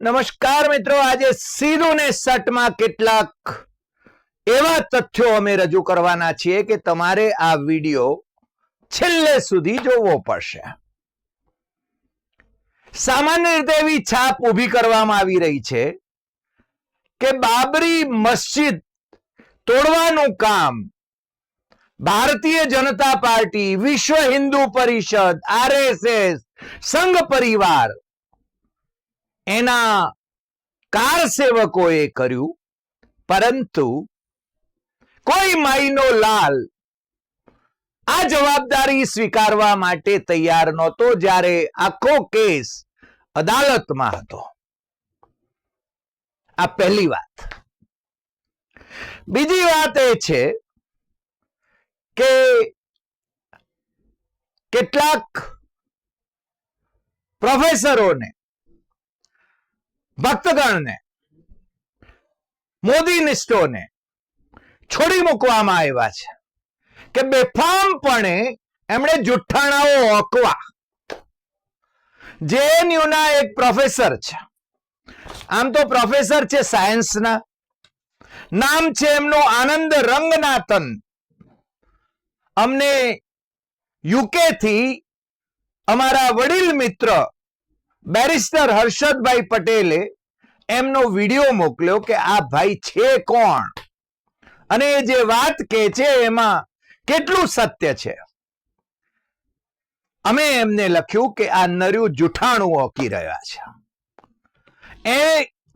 નમસ્કાર મિત્રો, આજે સીધું સટમાં કેટલાક એવા તથ્યો અમે રજૂ કરવાના છીએ કે તમારે આ વિડિયો છેલ્લે સુધી જોવો પડશે. સામાન્ય રીતે એવી છાપ ઊભી કરવામાં આવી રહી છે કે બાબરી મસ્જિદ તોડવાનું કામ ભારતીય જનતા પાર્ટી, વિશ્વ હિન્દુ પરિષદ, આરએસએસ, સંઘ પરિવાર એના કાર સેવકોએ કર્યું, પરંતુ કોઈ માઈનો લાલ આ જવાબદારી સ્વીકારવા માટે તૈયાર નહોતો જ્યારે આખો કેસ અદાલતમાં હતો. આ પહેલી વાત. બીજી વાત એ છે કે કેટલાક પ્રોફેસરોને ભક્તગણને મોદી નિષ્ઠોને છોડી મૂકવામાં આવ્યા છે કે બેફામપણે એમણે જુઠ્ઠાણાઓ ઓકવા. જેએનયુના એક પ્રોફેસર છે. આમ તો પ્રોફેસર છે સાયન્સના. નામ છે એમનું આનંદ રંગનાથન. અમને યુકે થી અમારા વડીલ મિત્ર બેરિસ્ટર હર્ષદભાઈ પટેલે એમનો વીડિયો મોકલ્યો કે આ ભાઈ છે કોણ? અને એ જે વાત કે છે એમાં કેટલું સત્ય છે? અમે એમને લખ્યું કે આ નર્યું જુઠાણું ઓકી રહ્યા છે. એ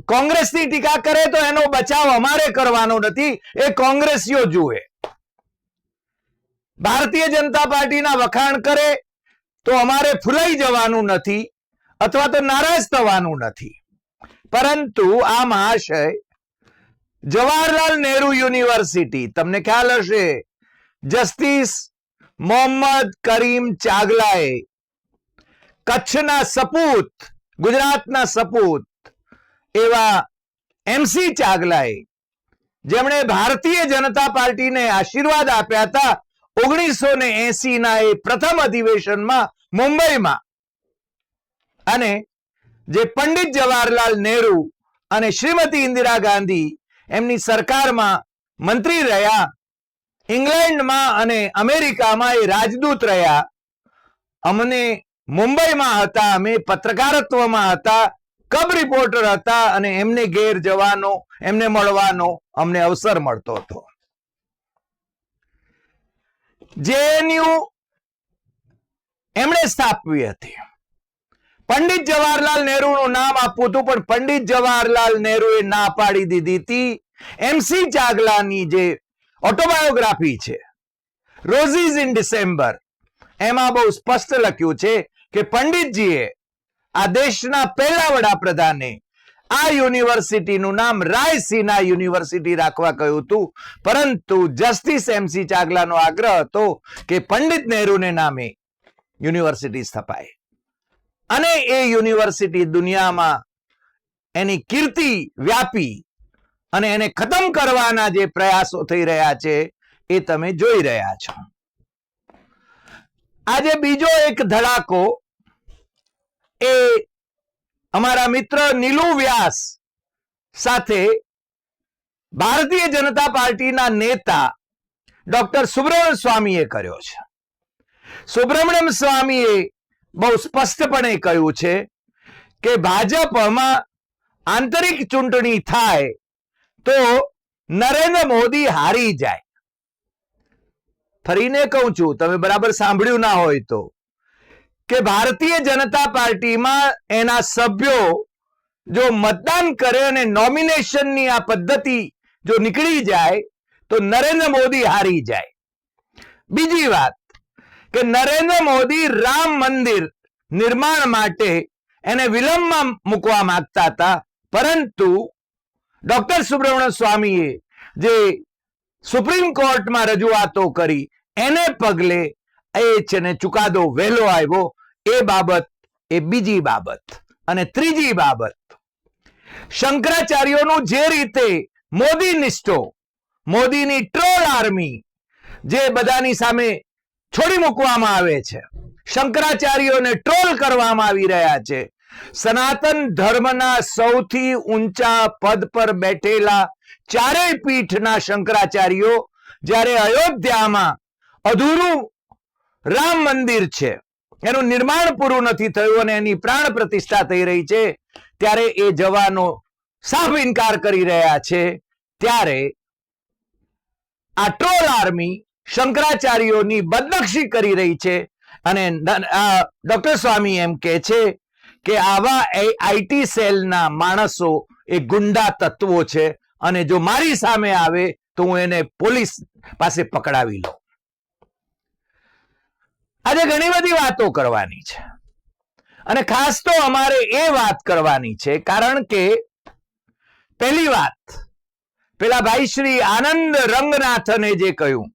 કોંગ્રેસની ટીકા કરે તો એનો બચાવ અમારે કરવાનો નથી, એ કોંગ્રેસીઓ જુએ. ભારતીય જનતા પાર્ટીના વખાણ કરે તો અમારે ફૂલાઈ જવાનું નથી, અથવા તો નારાજ થવાનું નથી. પરંતુ આ મહાશય જવાહરલાલ નહેરુ યુનિવર્સિટી, તમને ખ્યાલ હશે. જસ્ટિસ મોહમ્મદ કરીમ ચાગલાએ કચ્છના સપૂત, ગુજરાતના સપૂત એવા એમસી ચાગલાએ, જેમણે ભારતીય જનતા પાર્ટીને આશીર્વાદ આપ્યા હતા ઓગણીસો ને એસી ના એ પ્રથમ અધિવેશનમાં મુંબઈમાં. અને જે પંડિત જવાહરલાલ નહેરુ અને શ્રીમતી ઇન્દિરા ગાંધી એમની સરકારમાં મંત્રી રહ્યા, ઇંગ્લેન્ડમાં અને અમેરિકામાં એ રાજદૂત રહ્યા. અમને મુંબઈમાં હતા, અમે પત્રકારત્વમાં હતા કબ રિપોર્ટર હતા અને એમને ઘેર જવાનો, એમને મળવાનો અમને અવસર મળતો હતો. જેએનયુ એમણે સ્થાપવી હતી. પંડિત જવાહરલાલ નહેરુનું નામ આપવું હતું, પણ પંડિત જવાહરલાલ નેહરુએ ના પાડી દીધી હતી. એમસી ચાગલાની જે ઓટોબાયોગ્રાફી છે, રોઝીઝ ઇન ડિસેમ્બર, એમાં બહુ સ્પષ્ટ લખ્યું છે કે પંડિતજીએ આ દેશના પહેલા વડાપ્રધાને આ યુનિવર્સિટીનું નામ રાયસીના યુનિવર્સિટી રાખવા કહ્યું હતું. પરંતુ જસ્ટિસ એમસી ચાગલાનો આગ્રહ હતો કે પંડિત નહેરુને નામે યુનિવર્સિટી સ્થપાય. અને એ યુનિવર્સિટી દુનિયામાં એની કીર્તિ વ્યાપી અને એને ખતમ કરવાના જે પ્રયાસો થઈ રહ્યા છે, એ તમે જોઈ રહ્યા છો. આજે બીજો એક ધડાકો એ અમારા મિત્ર નીલુ વ્યાસ સાથે ભારતીય જનતા પાર્ટીના નેતા ડોક્ટર સુબ્રમણ્યમ સ્વામીએ કર્યો છે. સુબ્રમણ્યમ સ્વામીએ બહુ સ્પષ્ટપણે કહ્યું છે કે ભાજપમાં આંતરિક ચૂંટણી થાય તો નરેન્દ્ર મોદી હારી જાય. ફરીને કહું છું, તમે બરાબર સાંભળ્યું ના હોય તો, કે ભારતીય જનતા પાર્ટીમાં એના સભ્યો જો મતદાન કરે અને નોમિનેશનની આ પદ્ધતિ જો નીકળી જાય તો નરેન્દ્ર મોદી હારી જાય. બીજી વાત કે નરેન્દ્ર મોદી રામ મંદિર નિર્માણ માટે એને વિલંબમાં મૂકવા માંગતા હતા. પરંતુ ડોક્ટર સુબ્રમણ્ય સ્વામીએ જે સુપ્રીમ કોર્ટમાં રજૂઆતો કરી, એને પગલે એ છે ને ચુકાદો વહેલો આવ્યો. એ બાબત, એ બીજી બાબત અને ત્રીજી બાબત. શંકરાચાર્યોનું જે રીતે મોદી નિષ્ઠો, મોદીની ટ્રોલ આર્મી જે બધાની સામે છોડી મૂકવામાં આવે છે. શંકરાચાર્યોને ટ્રોલ કરવામાં આવી રહ્યા છે. સનાતન ધર્મના સૌથી ઊંચા પદ પર બેઠેલા ચારેય પીઠના શંકરાચાર્યો જ્યારે અયોધ્યામાં અધૂરું રામ મંદિર છે, એનું નિર્માણ પૂરું નથી થયું અને એની પ્રાણ પ્રતિષ્ઠા થઈ રહી છે, ત્યારે એ જવાનો સાફ ઇનકાર કરી રહ્યા છે. ત્યારે આ ટ્રોલ આર્મી શંકરાચાર્યોની બદનક્ષી કરી રહી છે. અને ડોક્ટર સ્વામી એમ કે છે કે આવા આઈટી સેલના માણસો એ ગુંડા તત્વો છે. અને જો મારી સામે આવે તો હું એને પોલીસ પાસે પકડાવી લઉં. આજે ઘણી બધી વાતો કરવાની છે. અને ખાસ તો અમારે એ વાત કરવાની છે કારણ કે પહેલી વાત, પેલા ભાઈ શ્રી આનંદ રંગનાથને જે કહ્યું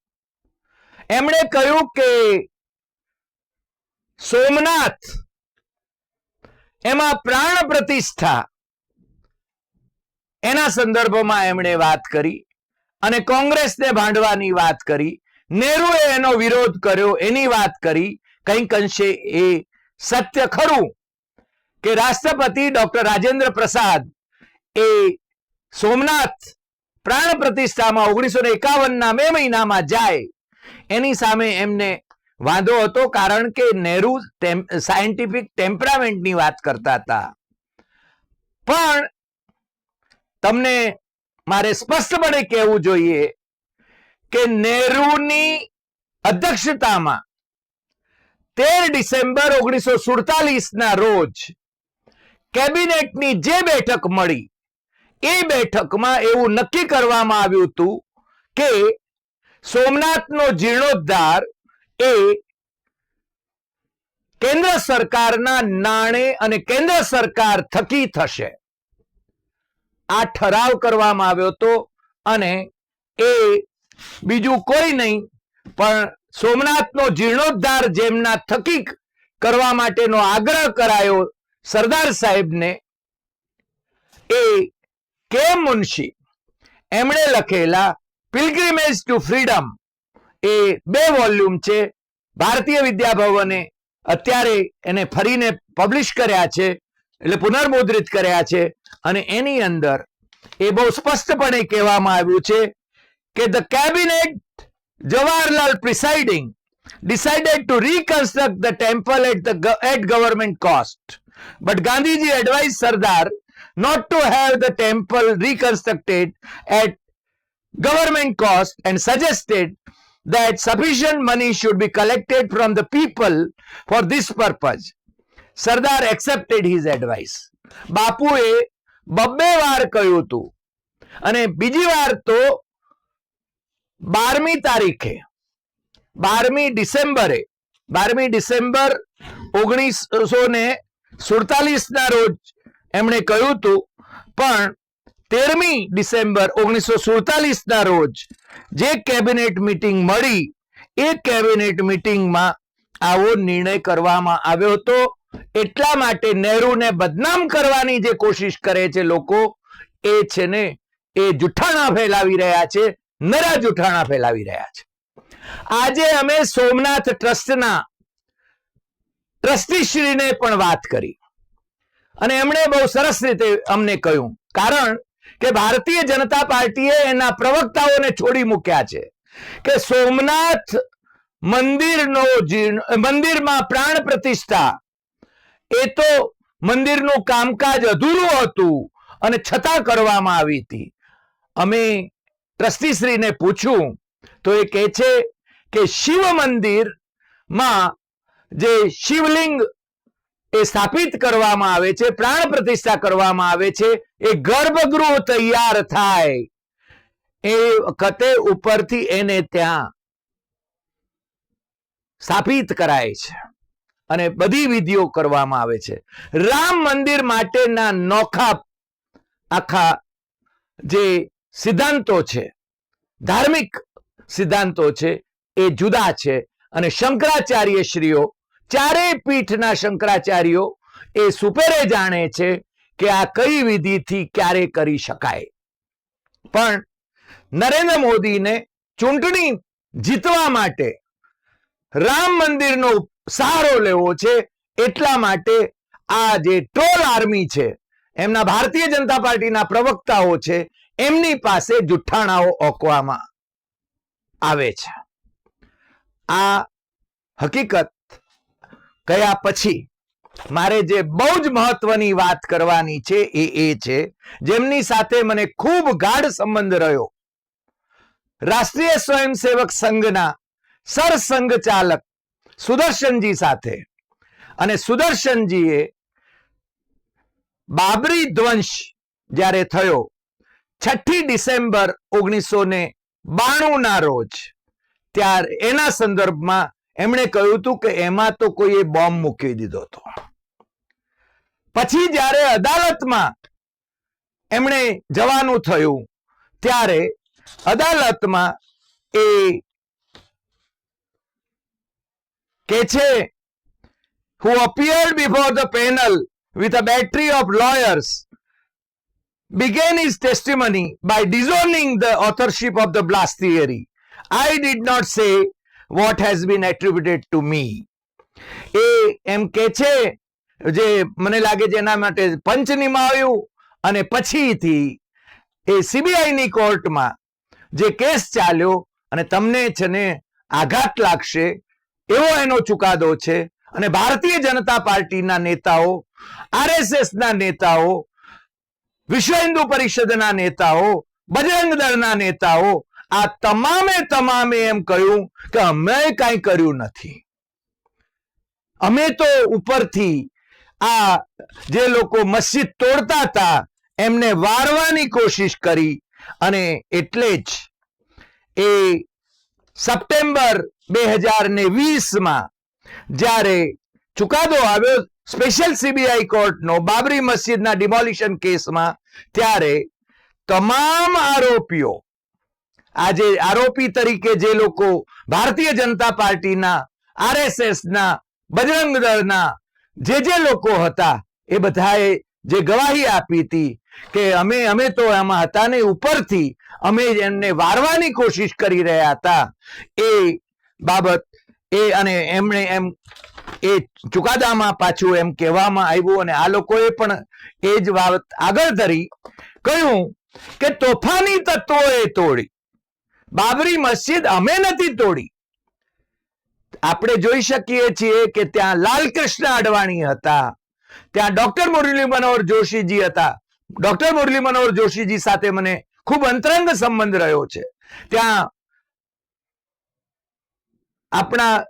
એમણે કહ્યું કે સોમનાથ એમાં પ્રાણ પ્રતિષ્ઠા. એના સંદર્ભમાં એમણે વાત કરી અને કોંગ્રેસને ભાંડવાની વાત કરી. નેહરુએ એનો વિરોધ કર્યો, એની વાત કરી. કંઈક અંશે એ સત્ય ખરું કે રાષ્ટ્રપતિ ડોક્ટર રાજેન્દ્ર પ્રસાદ એ સોમનાથ પ્રાણ પ્રતિષ્ઠામાં ઓગણીસો ને એકાવન ના મે મહિનામાં જાય એની સામે એમને વાંધો હતો કારણ કે નહેરુ સાયન્ટિફિક ટેમ્પરામેન્ટની વાત કરતા હતા. પણ તમને મારે સ્પષ્ટપણે કહેવું જોઈએ કે નહેરુની અધ્યક્ષતામાં તેર ડિસેમ્બર ઓગણીસો સુડતાલીસના રોજ કેબિનેટની જે બેઠક મળી, એ બેઠકમાં એવું નક્કી કરવામાં આવ્યું હતું કે સોમનાથનો જીર્ણોદ્ધાર એ કેન્દ્ર સરકારના નાણે અને કેન્દ્ર સરકાર થકી થશે. આ ઠરાવ કરવામાં આવ્યો હતો અને એ બીજું કોઈ નહીં, પણ સોમનાથનો જીર્ણોદ્ધાર જેમના થકી કરવા માટેનો આગ્રહ કરાયો સરદાર સાહેબને, એ કે મુનશી, એમણે લખેલા પિલગ્રીમેજ ટુ ફ્રીડમ એ બે વોલ્યુમ છે ભારતીય વિદ્યાભવને અત્યારે એને ફરીને પબ્લિશ કર્યા છે એટલે પુનર્મુદ્રિત કર્યા છે અને એની અંદર એ બહુ સ્પષ્ટપણે કહેવામાં આવ્યું છે કે the cabinet Jawaharlal presiding to reconstruct the temple at the go- at government cost but gandhiji advised sardar not to have the temple reconstructed at government cost and suggested that sufficient money should be collected from the people for this purpose Sardar accepted his advice બાપુએ બબ્બે વાર કહ્યું હતું અને બીજી વાર તો બારમી તારીખે બારમી ડિસેમ્બરે બારમી ડિસેમ્બર ઓગણીસો ને સુડતાલીસ ના રોજ એમણે કહ્યું હતું પણ તેરમી ડિસેમ્બર ઓગણીસો સુડતાલીસ ના રોજ જે કેબિનેટ મીટિંગ મળી, એ કેબિનેટ મીટિંગમાં આવો નિર્ણય કરવામાં આવ્યો હતો. એટલા માટે નહેરુને બદનામ કરવાની જે કોશિશ કરે છે લોકો, એ છે ને, એ જુઠ્ઠાણા ફેલાવી રહ્યા છે, નરા જુઠ્ઠાણા ફેલાવી રહ્યા છે. આજે અમે સોમનાથ ટ્રસ્ટના ટ્રસ્ટીશ્રીને પણ વાત કરી. અને એમણે બહુ સરસ રીતે અમને કહ્યું. કારણ કે ભારતીય જનતા પાર્ટીએ એના પ્રવક્તાઓને છોડી મૂક્યા છે. કે સોમનાથ મંદિરનો મંદિરમાં પ્રાણ પ્રતિષ્ઠા, એ તો મંદિરનું કામકાજ અધૂરું હતું અને છતાં કરવામાં આવી હતી. અમે ટ્રસ્ટીશ્રીને પૂછ્યું, તો એ કહે છે કે શિવ મંદિરમાં જે શિવલિંગ એ સ્થાપિત કરવામાં આવે છે, પ્રાણ પ્રતિષ્ઠા કરવામાં આવે છે, એ ગર્ભગૃહ તૈયાર થાય. એ વખતે ઉપરથી એને ત્યાં સ્થાપિત કરાય છે અને બધી વિધિઓ કરવામાં આવે છે. રામ મંદિર માટેના નોખા આખા જે સિદ્ધાંતો છે, ધાર્મિક સિદ્ધાંતો છે, એ જુદા છે અને શંકરાચાર્ય શ્રીઓ ચારેય પીઠના શંકરાચાર્યો એ સુપેરે જાણે છે કે આ કઈ વિધિથી ક્યારે કરી શકાય. પણ નરેન્દ્ર મોદીને ચૂંટણી જીતવા માટે રામ મંદિરનો સહારો લેવો છે એટલા માટે આ જે ટ્રોલ આર્મી છે, એમના ભારતીય જનતા પાર્ટીના પ્રવક્તાઓ છે, એમની પાસે જુઠ્ઠાણાઓ ઓકવામાં આવે છે. આ હકીકત કયા પછી મારે જે બહુ જ મહત્વની વાત કરવાની છે એ એ છે, જેમની સાથે મને ખૂબ ગાઢ સંબંધ રહ્યો. રાષ્ટ્રીય સ્વયંસેવક સંઘના સરસંઘ ચાલક સુદર્શનજી સાથે. અને સુદર્શનજીએ બાબરી ધ્વંસ જ્યારે થયો, છઠ્ઠી ડિસેમ્બર ઓગણીસો ને બાણું ના રોજ, ત્યાર એના સંદર્ભમાં એમણે કહ્યું હતું કે એમાં તો કોઈએ બોમ્બ મૂકી દીધો હતો પછી જ્યારે અદાલતમાં એમણે જવાનું થયું ત્યારે અદાલતમાં એ કે છે who appeared before the panel with a battery of lawyers began his testimony by disowning the authorship of the blast theory. I did not say what has been attributed to me એ એમ કે છે, જે મને લાગે છે એના માટે પંચનીમાં આવ્યું અને પછીથી એ સીબીઆઈની કોર્ટમાં જે કેસ ચાલ્યો અને તમને છે ને આઘાત લાગશે એવો એનો ચુકાદો છે અને ભારતીય જનતા પાર્ટીના નેતાઓ, આરએસએસના નેતાઓ, વિશ્વ હિન્દુ પરિષદના નેતાઓ, બજરંગ દળના નેતાઓ આ તમામે તમામે એમ કહ્યું કે અમે કાંઈ કર્યું નથી. અમે તો ઉપરથી આ જે લોકો મસ્જિદ તોડતા હતા, એમને વારવાની કોશિશ કરી અને એટલે જ એ સપ્ટેમ્બર બે હજાર ને વીસમાં જ્યારે ચુકાદો આવ્યો સ્પેશિયલ સીબીઆઈ કોર્ટનો બાબરી મસ્જિદના ડિમોલિશન કેસમાં, ત્યારે તમામ આરોપીઓ આજે આરોપી તરીકે જે લોકો ભારતીય જનતા પાર્ટીના આરએસએસ ના બજરંગ દળના જે જે લોકો હતા, એ બધાએ જે ગવાહી આપી હતી કે અમે અમે તો એમાં હતા ને ઉપરથી અમે એમને વારવાની કોશિશ કરી રહ્યા હતા. એ બાબત, એ અને એમણે એમ, એ ચુકાદામાં પાછું એમ કહેવામાં આવ્યું અને આ લોકોએ પણ એ જ બાબત આગળ ધરી. કહ્યું કે તોફાની તત્વોએ તોડી. બાબરી મસ્જિદ અમે નથી તોડી. આપણે જોઈ શકીએ છીએ કે ત્યાં લાલકૃષ્ણ અડવાણી હતા. ત્યાં ડોક્ટર મુરલી મનોહર જોશીજી હતા. ડોક્ટર મુરલી મનોહર જોશીજી સાથે મને ખૂબ અંતરંગ સંબંધ રહ્યો છે. ત્યાં આપણા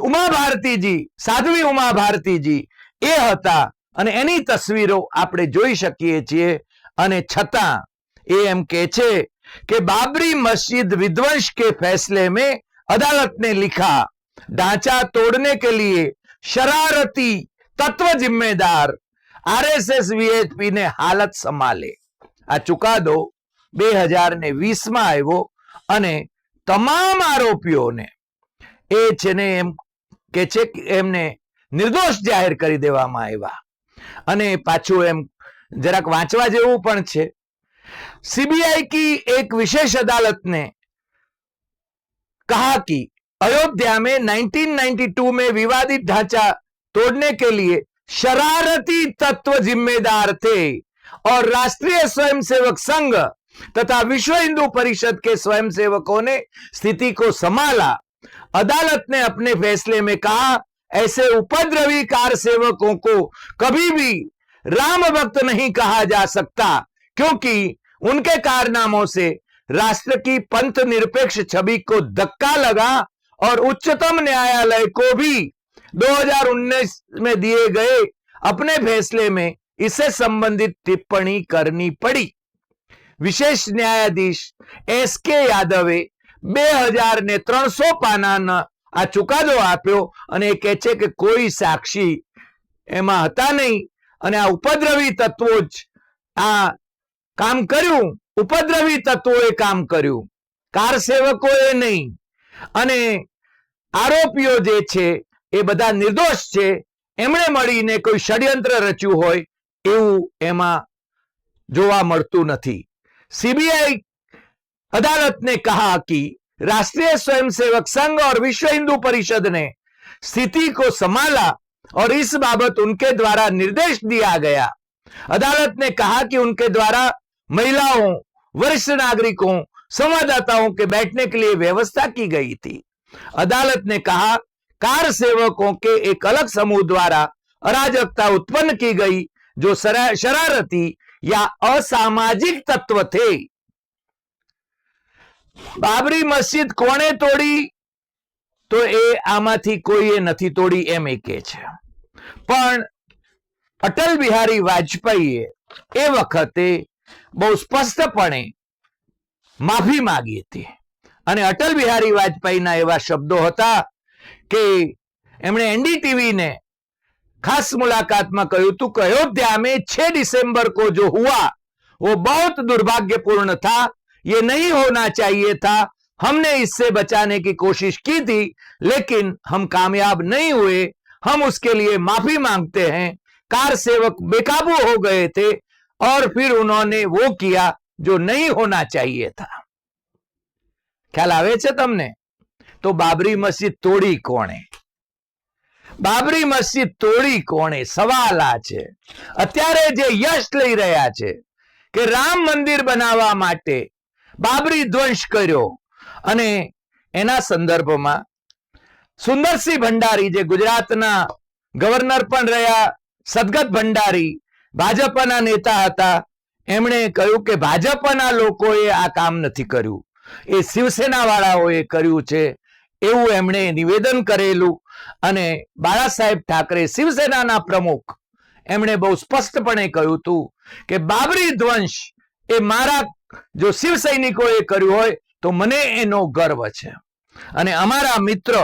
ઉમા ભારતીજી સાધ્વી ઉમા ભારતીજી એ હતા અને એની તસવીરો આપણે જોઈ શકીએ છીએ અને છતાં એ એમ કે છે कि बाबरी मस्जिद विध्वंस के फैसले में अदालत ने लिखा ढांचा तोड़ने के लिए शरारती तत्व जिम्मेदार आरएसएस वीएचपी ने हालत संभाले આ ચુકાદો બે હજાર ને વીસ માં આવ્યો અને તમામ આરોપીઓને એ છે ને એમ કે છે કે એમને નિર્દોષ જાહેર કરી દેવામાં આવ્યા અને પાછું એમ જરાક વાંચવા જેવું પણ છે सीबीआई की एक विशेष अदालत ने कहा कि अयोध्या में 1992 में विवादित ढांचा तोड़ने के लिए शरारती तत्व जिम्मेदार थे और राष्ट्रीय स्वयंसेवक संघ तथा विश्व हिंदू परिषद के स्वयंसेवकों ने स्थिति को संभाला। अदालत ने अपने फैसले में कहा, ऐसे उपद्रवी कार सेवकों को कभी भी राम भक्त नहीं कहा जा सकता, क्योंकि उनके कारनामों से राष्ट्र की पंथ निरपेक्ष छवि को धक्का लगा और उच्चतम न्यायालय को भी 2019 में दिए गए अपने फैसले में इससे संबंधित टिप्पणी करनी पड़ी વિશેષ ન્યાયાધીશ એસ કે યાદવે બે હજાર ને ત્રણસો પાનાના આ ચુકાદો આપ્યો અને એ કહે છે કે કોઈ સાક્ષી એમાં હતા નહીં અને આ ઉપદ્રવી તત્વો જ આ કામ કર્યું ઉપદ્રવી તત્વોએ કામ કર્યું કાર સેવકોએ નહીં અને આરોપીઓ જે છે એ બધા નિર્દોષ છે એમણે મળીને કોઈ ષડયંત્ર રચ્યું હોય એવું એમાં જોવા મળતું નથી सीबीआई अदालत ने कहा कि राष्ट्रीय स्वयंसेवक संघ और विश्व हिंदू परिषद ने स्थिति को संभाला और इस बाबत उनके द्वारा निर्देश दिया गया अदालत ने कहा कि उनके द्वारा महिलाओं वरिष्ठ नागरिकों संवाददाताओं के बैठने के लिए व्यवस्था की गई थी अदालत ने कहा कार सेवकों के एक अलग समूह द्वारा अराजकता उत्पन्न की गई जो शरा- शरारती या असामाजिक तत्व थे બાબરી મસ્જિદ કોણે તોડી તો એ આમાંથી કોઈએ નથી તોડી એમ એ કે છે પણ અટલ બિહારી વાજપેયીએ એ વખતે બહુ સ્પષ્ટપણે માફી માંગી હતી અને અટલ બિહારી વાજપેયીના એવા શબ્દો હતા કે એમણે એનડીટીવીને खास मुलाकात में कहूं तू अयोध्या में 6 दिसंबर को जो हुआ वो बहुत दुर्भाग्यपूर्ण था ये नहीं होना चाहिए था हमने इससे बचाने की कोशिश की थी लेकिन हम कामयाब नहीं हुए हम उसके लिए माफी मांगते हैं कार सेवक बेकाबू हो गए थे और फिर उन्होंने वो किया जो नहीं होना चाहिए था ખ્યાલ આવે છે તમને તો બાબરી મસ્જિદ તોડી કોણે બાબરી મસ્જિદ તોડી કોણે સવાલ આ છે અત્યારે જે યશ લઈ રહ્યા છે કે રામ મંદિર બનાવવા માટે બાબરી ધ્વંસ કર્યો અને એના સંદર્ભમાં સુંદરસિંહ ભંડારી જે ગુજરાતના ગવર્નર પણ રહ્યા સદગત ભંડારી ભાજપના નેતા હતા. એમણે કહ્યું કે ભાજપના લોકોએ આ કામ નથી કર્યું. એ શિવસેના વાળાઓએ કર્યું છે. એવું એમણે નિવેદન કરેલું અને બાળા સાહેબ ઠાકરે શિવસેનાના પ્રમુખ એમણે બહુ સ્પષ્ટપણે કહ્યું હતું કે બાબરી ધ્વંશ એ મારા જો શિવ સૈનિકોએ કર્યું હોય તો મને એનો ગર્વ છે. અને અમારા મિત્ર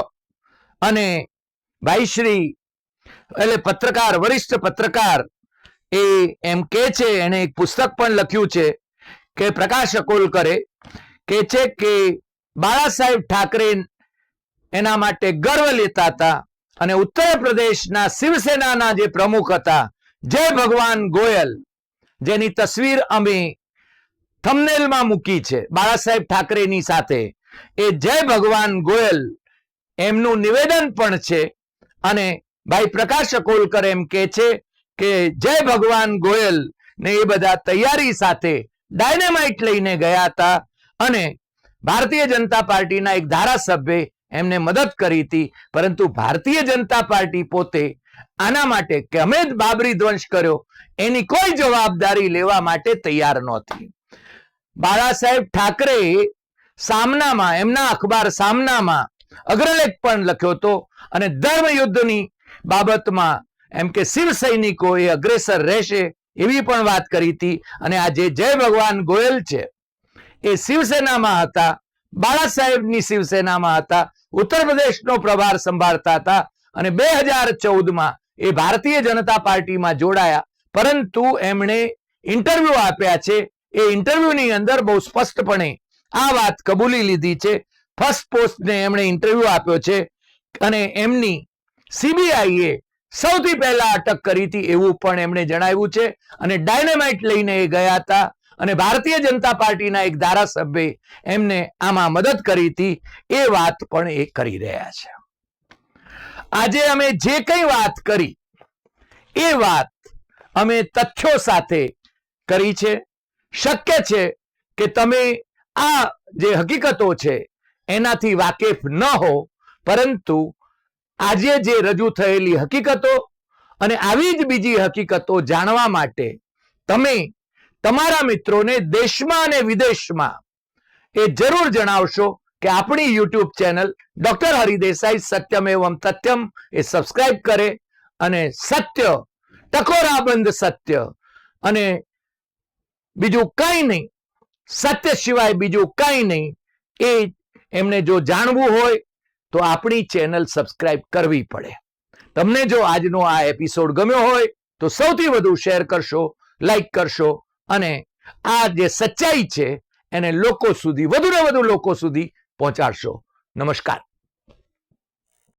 અને ભાઈશ્રી એટલે પત્રકાર, વરિષ્ઠ પત્રકાર એ એમ કે છે એને એક પુસ્તક પણ લખ્યું છે કે પ્રકાશ અકોલકરે કે છે કે બાળા સાહેબ ઠાકરે એના માટે ગર્વ લેતા હતા અને ઉત્તર પ્રદેશના શિવસેનાના જે પ્રમુખ હતા, જય ભગવાન ગોયલ, જેની તસવીર અમે થમનેલમાં મૂકી છે બાળા સાહેબ ઠાકરેની સાથે. એ જય ભગવાન ગોયલ એમનું નિવેદન પણ છે અને ભાઈ પ્રકાશ અકોલકર એમ કે છે કે જય ભગવાન ગોયલ ને એ બધા તૈયારી સાથે ડાયનેમાઇટ લઈને ગયા હતા અને ભારતીય જનતા પાર્ટીના એક ધારાસભ્ય એમને મદદ કરી હતી. પરંતુ ભારતીય જનતા પાર્ટી પોતે આના માટે કે અમે જ બાબરી ધ્વંસ કર્યો? એની કોઈ જવાબદારી લેવા માટે તૈયાર નહોતી. બાળા સાહેબ ઠાકરે સામનામાં, એમના અખબાર સામનામાં અગ્રલેખ પણ લખ્યો હતો અને ધર્મ યુદ્ધની બાબતમાં એમ કે શિવ સૈનિકો એ અગ્રેસર રહેશે એવી પણ વાત કરી હતી અને આ જે જય ભગવાન ગોયલ છે. એ શિવસેનામાં હતા બાળા સાહેબની શિવસેનામાં હતા, ઉત્તર પ્રદેશનો પ્રભાર સંભાળતા હતા અને બે હજાર ચૌદમાં એ ભારતીય જનતા પાર્ટીમાં જોડાયા. પરંતુ એમણે ઇન્ટરવ્યુ આપ્યા છે. એ ઇન્ટરવ્યુની અંદર બહુ સ્પષ્ટપણે આ વાત કબૂલી લીધી છે. ફર્સ્ટ પોસ્ટને એમણે ઇન્ટરવ્યુ આપ્યો છે અને એમની સીબીઆઈએ સૌથી પહેલા અટક કરી હતી એવું પણ એમણે જણાવ્યું છે અને ડાયનેમાઇટ લઈને એ ગયા હતા અને ભારતીય જનતા પાર્ટીના એક ધારાસભ્ય એમને આમાં મદદ કરી હતી. એ વાત પણ એ કરી રહ્યા છે. આજે અમે જે કંઈ વાત કરી, એ વાત અમે તથ્યો સાથે કરી છે. શક્ય છે કે તમે આ જે હકીકતો છે, એનાથી વાકેફ ન હો, પરંતુ આજે જે રજૂ થયેલી હકીકતો અને આવી જ બીજી હકીકતો જાણવા માટે તમે તમારા મિત્રોને દેશમાં અને વિદેશમાં એ જરૂર જણાવશો કે આપણી યુટ્યુબ ચેનલ ડોક્ટર હરિદેસાઈ સત્યમ એવમ તથ્યમ એ સબસ્ક્રાઇબ કરે અને સત્ય, ટકોરાબંધ સત્ય અને બીજું કંઈ નહીં, સત્ય સિવાય બીજું કંઈ નહીં એ એમને જો જાણવું હોય તો આપણી ચેનલ સબસ્ક્રાઇબ કરવી પડે. તમને જો આજનો આ એપિસોડ ગમ્યો હોય, તો સૌથી વધુ શેર કરશો, લાઈક કરશો અને આ જે સચ્ચાઈ છે, એને લોકો સુધી વધુ ને વધુ લોકો સુધી પહોંચાડશો. નમસ્કાર.